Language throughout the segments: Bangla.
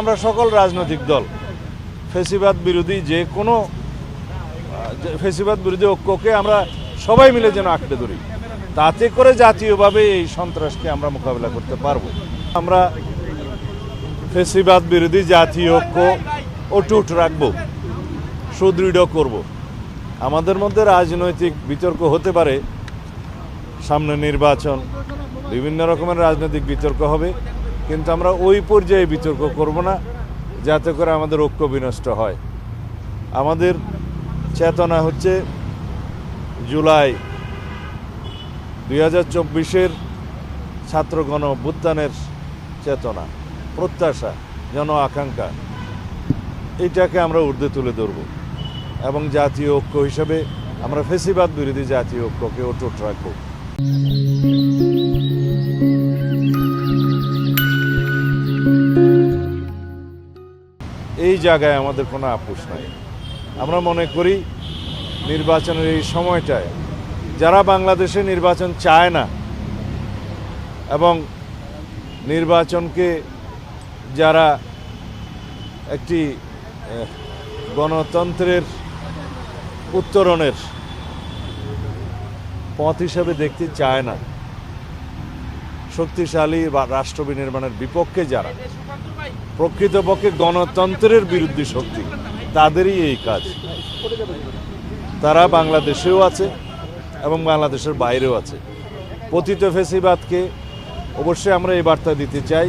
আমরা সকল রাজনৈতিক দল, ফেসিবাদ বিরোধী যে কোনো ফেসিবাদ বিরোধী ঐক্যকে আমরা সবাই মিলে যেন আঁকড়ে ধরি, তাতে করে জাতীয়ভাবে এই সন্ত্রাসকে আমরা মোকাবিলা করতে পারব। আমরা ফেসিবাদ বিরোধী জাতীয় ঐক্য অটুট রাখব, সুদৃঢ় করব। আমাদের মধ্যে রাজনৈতিক বিতর্ক হতে পারে, সামনে নির্বাচন, বিভিন্ন রকমের রাজনৈতিক বিতর্ক হবে। কিন্তু আমরা ওই পর্যায়ে বিতর্ক করব না, যাতে করে আমাদের ঐক্য বিনষ্ট হয়। আমাদের চেতনা হচ্ছে জুলাই দুই হাজার চব্বিশের ছাত্র গণ অভ্যুত্থানের চেতনা, প্রত্যাশা জন আকাঙ্ক্ষা। এটাকে আমরা ঊর্ধ্বে তুলে ধরব এবং জাতীয় ঐক্য হিসেবে আমরা ফেসিবাদ বিরোধী জাতীয় ঐক্যকে অটুট রাখব। এই জায়গায় আমাদের কোনো আপোষ নাই। আমরা মনে করি নির্বাচনের এই সময়টায় যারা বাংলাদেশে নির্বাচন চায় না এবং নির্বাচনকে যারা একটি গণতন্ত্রের উত্তরণের পথ হিসাবে দেখতে চায় না শক্তিশালী বা রাষ্ট্র বিনির্মাণের বিপক্ষে যারা প্রকৃতপক্ষে গণতন্ত্রের বিরুদ্ধে শক্তি, তাদেরই এই কাজ। তারা বাংলাদেশেও আছে এবং বাংলাদেশের বাইরেও আছে। পতিত ফেসিবাদকে অবশ্যই আমরা এই বার্তা দিতে চাই,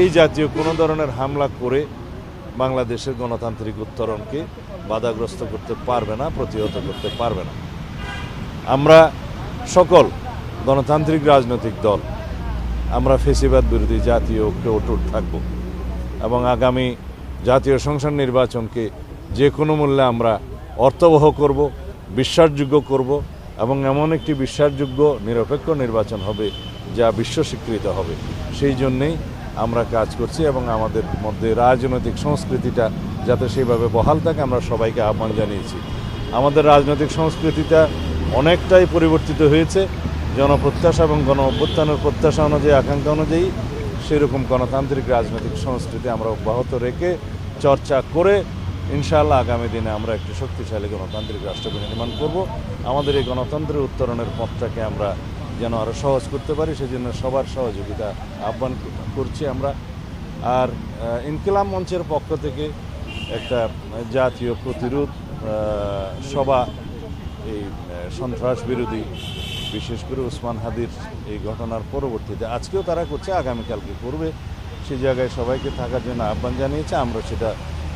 এই জাতীয় কোনো ধরনের হামলা করে বাংলাদেশের গণতান্ত্রিক উত্তরণকে বাধাগ্রস্ত করতে পারবে না, প্রতিহত করতে পারবে না। আমরা সকল গণতান্ত্রিক রাজনৈতিক দল। আমরা ফেসিবাদ বিরোধী জাতীয় ঐক্যে অটুট থাকব এবং আগামী জাতীয় সংসদ নির্বাচনকে যে কোনো মূল্যে আমরা অর্থবহ করব, বিশ্বাসযোগ্য করব এবং এমন একটি বিশ্বাসযোগ্য, নিরপেক্ষ নির্বাচন হবে যা বিশ্ব স্বীকৃত হবে। সেই জন্যেই আমরা কাজ করছি এবং আমাদের মধ্যে রাজনৈতিক সংস্কৃতিটা যাতে সেইভাবে বহাল থাকে, আমরা সবাইকে আহ্বান জানিয়েছি। আমাদের রাজনৈতিক সংস্কৃতিটা অনেকটাই পরিবর্তিত হয়েছে। জনপ্রত্যাশা এবং গণ অভ্যুত্থানের প্রত্যাশা অনুযায়ী, আকাঙ্ক্ষা অনুযায়ী সেরকম গণতান্ত্রিক রাজনৈতিক সংস্কৃতি আমরা অব্যাহত রেখে চর্চা করে ইনশাআল্লাহ আগামী দিনে আমরা একটি শক্তিশালী গণতান্ত্রিক রাষ্ট্র নির্মাণ করব। আমাদের এই গণতন্ত্রের উত্তরণের পথটাকে আমরা যেন আরও সহজ করতে পারি, সেজন্য সবার সহযোগিতা আহ্বান করছি আমরা। আর ইনকিলাম মঞ্চের পক্ষ থেকে একটা জাতীয় প্রতিরোধ সভা, এই সন্ত্রাস বিরোধী বিশেষ করে উসমান হাদির এই ঘটনার পরবর্তীতে। আজকেও তারা করছে, আগামীকালকে করবে। সেই জায়গায় সবাইকে থাকার জন্য আহ্বান জানিয়েছে, আমরা সেটা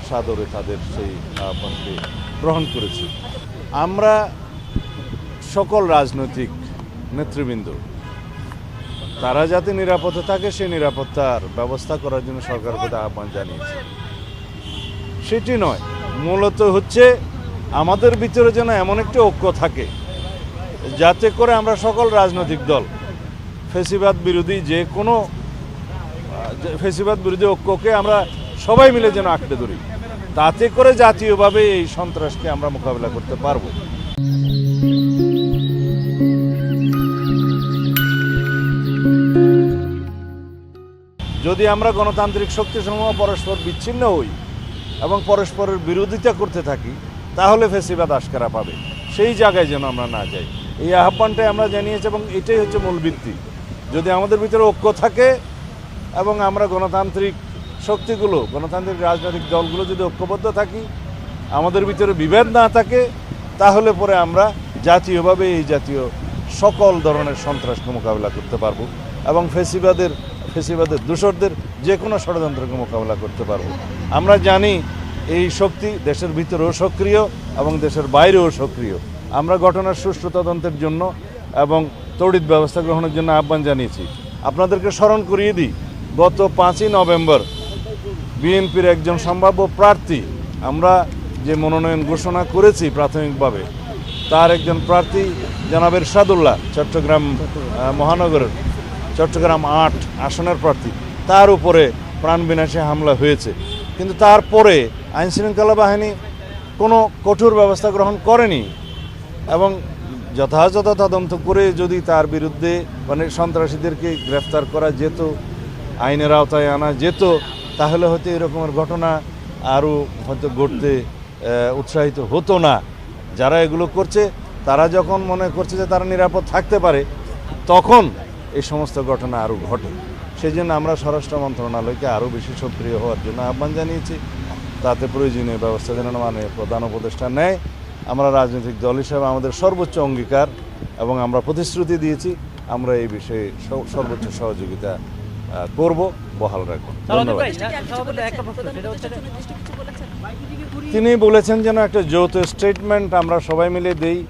সাদরে তাদের সেই আহ্বানকে গ্রহণ করেছি। আমরা সকল রাজনৈতিক নেতৃবৃন্দ, তারা যাতে নিরাপদে থাকে সেই নিরাপত্তার ব্যবস্থা করার জন্য সরকার প্রতি আহ্বান জানিয়েছে। সেটি নয়, মূলত হচ্ছে আমাদের ভিতরে যেন এমন একটি ঐক্য থাকে যাতে করে আমরা সকল রাজনৈতিক দল, ফেসিবাদ বিরোধী যে কোনো ফেসিবাদ বিরোধী ঐক্যকে আমরা সবাই মিলে যেন আঁকড়ে ধরি, তাতে করে জাতীয়ভাবে এই সন্ত্রাসকে আমরা মোকাবিলা করতে পারব। যদি আমরা গণতান্ত্রিক শক্তিসমূহ পরস্পর বিচ্ছিন্ন হই এবং পরস্পরের বিরোধিতা করতে থাকি, তাহলে ফেসিবাদ আশকারা পাবে। সেই জায়গায় যেন আমরা না যাই। এই আহ্বানটাই আমরা জানিয়েছি এবং এটাই হচ্ছে মূল ভিত্তি। যদি আমাদের ভিতরে ঐক্য থাকে এবং আমরা গণতান্ত্রিক শক্তিগুলো, গণতান্ত্রিক রাজনৈতিক দলগুলো যদি ঐক্যবদ্ধ থাকি, আমাদের ভিতরে বিভেদ না থাকে, তাহলে পরে আমরা জাতীয়ভাবে এই জাতীয় সকল ধরনের সন্ত্রাসকে মোকাবিলা করতে পারব এবং ফেসিবাদের ফেসিবাদের দূষরদের যে কোনো ষড়যন্ত্রকে মোকাবিলা করতে পারব। আমরা জানি এই শক্তি দেশের ভিতরেও সক্রিয় এবং দেশের বাইরেও সক্রিয়। আমরা ঘটনার সুষ্ঠু তদন্তের জন্য এবং তড়িৎ ব্যবস্থা গ্রহণের জন্য আহ্বান জানিয়েছি। আপনাদেরকে স্মরণ করিয়ে দিই, গত পাঁচই নভেম্বর বিএনপির একজন সম্ভাব্য প্রার্থী, আমরা যে মনোনয়ন ঘোষণা করেছি প্রাথমিকভাবে, তার একজন প্রার্থী জনাবের সাদুল্লাহ চট্টগ্রাম মহানগরের চট্টগ্রাম আট আসনের প্রার্থী। তার উপরে প্রাণবিনাশী হামলা হয়েছে। কিন্তু তারপরে আইনশৃঙ্খলা বাহিনী কোনো কঠোর ব্যবস্থা গ্রহণ করেনি। এবং যথাযথ তদন্ত করে যদি তার বিরুদ্ধে মানে সন্ত্রাসীদেরকে গ্রেফতার করা যেত, আইনের আওতায় আনা যেত, তাহলে হয়তো এরকমের ঘটনা আরও হয়তো ঘটতে উৎসাহিত হতো না। যারা এগুলো করছে, তারা যখন মনে করছে যে তারা নিরাপদ থাকতে পারে, তখন এই সমস্ত ঘটনা আরও ঘটে। সেই জন্য আমরা স্বরাষ্ট্র মন্ত্রণালয়কে আরও বেশি সক্রিয় হওয়ার জন্য আহ্বান জানিয়েছি। তাতে প্রয়োজনীয় ব্যবস্থা যেন মানে প্রধান উপদেষ্টা নেয়। আমরা রাজনৈতিক দল হিসেবে আমাদের সর্বোচ্চ অঙ্গীকার এবং আমরা প্রতিশ্রুতি দিয়েছি আমরা এই বিষয়ে সর্বোচ্চ সহযোগিতা করব বহাল রাখব। সভাপতি ধন্যবাদ। ভাই, সভাপতি একটা প্রশ্ন, সেটা হচ্ছে যে- তিনি বলেছেন যেন একটা যৌথ স্টেটমেন্ট আমরা সবাই মিলে দেই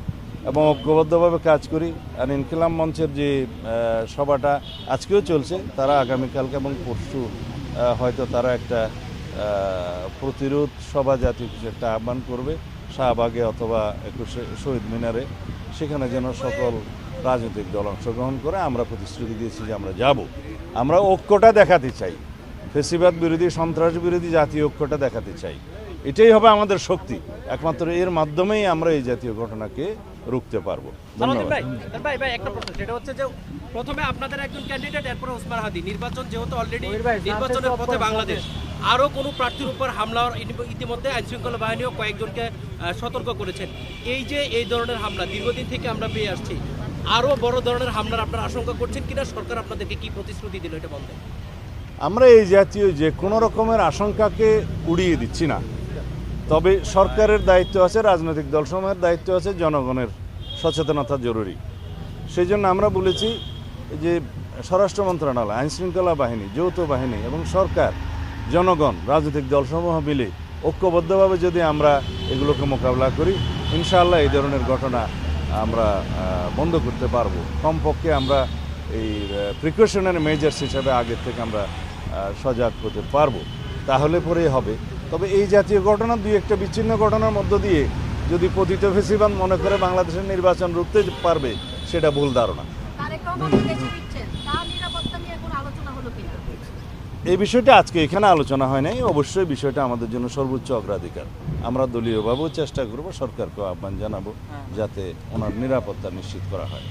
এবং ঐক্যবদ্ধভাবে কাজ করি। আর ইনকিলাম মঞ্চের যে সভাটা আজকেও চলছে তারা আগামীকালকে এবং পরশু হয়তো তারা একটা প্রতিরোধ সভা জাতীয় কিছু একটা আহ্বান করবে। শাহবাগে অথবা একুশে শহীদ মিনারে সেখানে যেন সকল রাজনৈতিক দল অংশগ্রহণ করে আমরা প্রতিশ্রুতি দিয়েছি যে আমরা যাব। আমরা ঐক্যটা দেখাতে চাই। ফেসিবাদ বিরোধী সন্ত্রাস বিরোধী জাতীয় ঐক্যটা দেখাতে চাই। এটাই হবে আমাদের শক্তি। একমাত্র এর মাধ্যমেই আমরা এই জাতীয় ঘটনাকে রুখতে পারব। ধন্যবাদ। ভাই, ভাই, ভাই, একটা প্রশ্ন, সেটা হচ্ছে যে প্রথমে আপনাদের একজন ক্যান্ডিডেট এরপরে ওসমান হাদি। নির্বাচন যেহেতু অলরেডি নির্বাচনের পথে বাংলাদেশ। আরও কোনো প্রার্থীর উপর হামলা ইতি- ইতিমধ্যে আইন শৃঙ্খলা বাহিনীও কয়েকজনকে সতর্ক করেছেন। এই যে এই ধরনের হামলা দীর্ঘদিন থেকে আমরা পেয়ে আসছি, আরও বড় ধরনের হামলার আপনারা আশঙ্কা করছেন কিনা? সরকার আপনাদেরকে কি প্রতিশ্রুতি দিল এটা বলতে? আমরা এই জাতীয় যে কোনো রকমের আশঙ্কাকে উড়িয়ে দিচ্ছি না। তবে সরকারের দায়িত্ব আছে, রাজনৈতিক দলসমূহের দায়িত্ব আছে, জনগণের সচেতনতা জরুরি। সেই জন্য আমরা বলেছি যে স্বরাষ্ট্র মন্ত্রণালয়, আইনশৃঙ্খলা বাহিনী, যৌথ বাহিনী এবং সরকার জনগণ, রাজনৈতিক দলসমূহ মিলে ঐক্যবদ্ধভাবে যদি আমরা এগুলোকে মোকাবিলা করি, ইনশাআল্লাহ এই ধরনের ঘটনা আমরা বন্ধ করতে পারব। কমপক্ষে আমরা এই প্রিকশনারি মেজার্স হিসাবে আগের থেকে আমরা সজাগ হতে পারব। তাহলে পরেই হবে। তবে এই জাতীয় ঘটনা দুই একটা বিচ্ছিন্ন ঘটনার মধ্য দিয়ে যদি পতিত ফেসিবান মনে করে বাংলাদেশের নির্বাচন রুখতে পারবে, সেটা ভুল ধারণা। এই বিষয়টা আজকে এখানে আলোচনা হয় নাই। অবশ্যই বিষয়টা আমাদের জন্য সর্বোচ্চ অগ্রাধিকার। আমরা দলীয়ভাবেও চেষ্টা করব সরকারকেও আহ্বান জানাব হ্যাঁ। যাতে ওনার নিরাপত্তা নিশ্চিত করা হয়।